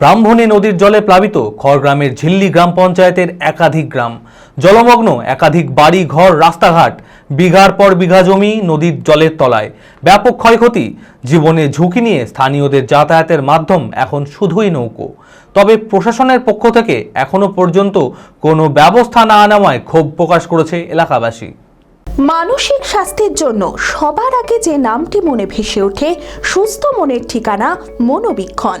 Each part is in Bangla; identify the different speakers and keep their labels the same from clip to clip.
Speaker 1: ব্রাহ্মণী নদীর জলে প্লাবিত খড়গ্রামের ঝিল্লি গ্রাম পঞ্চায়েতের একাধিক গ্রাম। জলমগ্ন একাধিক বাড়ি, ঘর, রাস্তাঘাট, বিঘার পর বিঘা জমি নদীর জলের তলায়। ব্যাপক ক্ষয়ক্ষতি জীবনের ঝুঁকি নিয়ে স্থানীয়দের যাতায়াতের মাধ্যম এখন শুধুই নৌকো। তবে প্রশাসনের পক্ষ থেকে এখনও পর্যন্ত কোনো ব্যবস্থা না নেওয়ায় ক্ষোভ প্রকাশ করেছে এলাকাবাসী।
Speaker 2: মানসিক স্বাস্থ্যের জন্য সবার আগে যে নামটি মনে ভেসে ওঠে, সুস্থ মনের ঠিকানা মনোবীক্ষণ।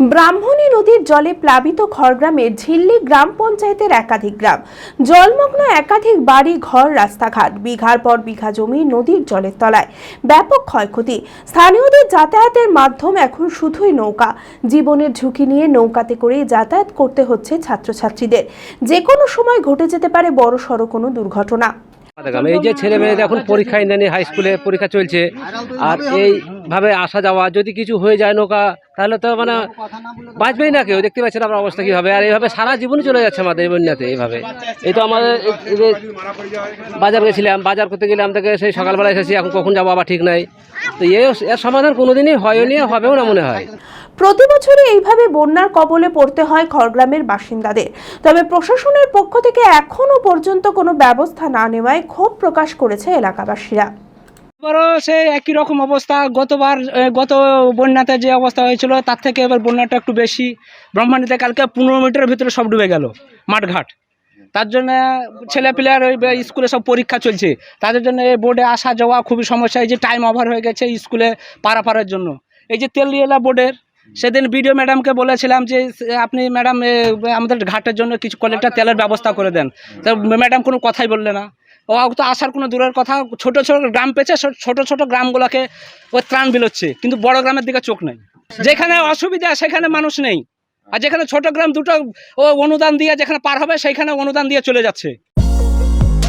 Speaker 2: Brahmani নদীর জলে প্লাবিত খড়গ্রামের ঝিল্লি গ্রাম পঞ্চায়েতের একাধিক গ্রাম। জলমগ্ন একাধিক বাড়ি, ঘর, রাস্তাঘাট, বিঘার পর বিঘা জমি নদীর জলের তলায়। ব্যাপক ক্ষয়ক্ষতি। স্থানীয়দের যাতায়াতের মাধ্যম এখন শুধুই নৌকা। জীবনের ঝুঁকি নিয়ে নৌকাতে করে যাতায়াত করতে হচ্ছে ছাত্রছাত্রীদের। যে কোনো সময় ঘটে যেতে পারে বড় সড়ো কোনো দুর্ঘটনা।
Speaker 3: এই যে ছেলে মেয়েদের এখন পরীক্ষায় নেনি হাই স্কুলে পরীক্ষা চলছে, আর এইভাবে আসা যাওয়া, যদি কিছু হয়ে যায় নৌকা, তাহলে তো মানে বাঁচবেই না কেউ। দেখতে পাচ্ছেন আমার অবস্থা কী হবে আর এইভাবে সারা জীবন চলে যাচ্ছে আমাদের এই বন্যাতে, এইভাবে। এই তো আমাদের বাজার গেছিলাম, বাজার করতে গেলাম থেকে সেই সকালবেলা এসেছি, এখন কখন যাব আবার ঠিক নাই। তো এর সমাধান কোনোদিনই হয়নি হবেও না মনে হয়।
Speaker 2: প্রতি বছরই এইভাবে বন্যার কবলে পড়তে হয় খড়গ্রামের বাসিন্দাদের। তবে প্রশাসনের পক্ষ থেকে এখনও পর্যন্ত কোনো ব্যবস্থা না নেওয়ায় ক্ষোভ প্রকাশ করেছে এলাকাবাসীরা।
Speaker 4: এবারও সে একই রকম অবস্থা। গতবার গত বন্যাতে যে অবস্থা হয়েছিল, তার থেকে এবার বন্যাটা একটু বেশি। ব্রহ্মাণ্ডিতে কালকে পনেরো মিটারের ভিতরে সব ডুবে গেল, মাঠঘাট। তার জন্য ছেলে পিলের ওই স্কুলে সব পরীক্ষা চলছে। তাদের জন্য এই বোর্ডে আসা যাওয়া খুবই সমস্যা। এই যে টাইম ওভার হয়ে গেছে স্কুলে পারাপারের জন্য। এই যে তেলিয়ালা বোর্ডের সেদিন বিডিও ম্যাডামকে বলেছিলাম যে আপনি ম্যাডাম আমাদের ঘাটের জন্য কিছু কলেকটা তেলের ব্যবস্থা করে দেন। তো ম্যাডাম কোনো কথাই বললে না। ও তো আসার কোনো দূরের কথা, ছোট ছোট গ্রাম পেয়েছে ছোট ছোট গ্রামগুলোকে ও ত্রাণ বিলোচ্ছে, কিন্তু বড় গ্রামের দিকে চোখ নেই। যেখানে অসুবিধা, সেখানে মানুষ নেই। আর যেখানে ছোট গ্রাম, দুটো ও অনুদান দিয়ে যেখানে পার হবে সেইখানে অনুদান দিয়ে চলে যাচ্ছে।